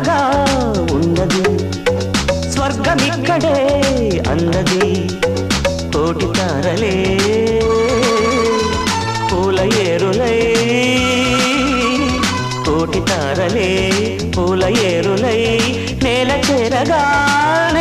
చల్లగా ఉన్నది. స్వర్గమిక్కడే అన్నది కోటి తారలే పూల ఏరులై. కోటి తారలే పూల ఏరులై నేల చేరగానే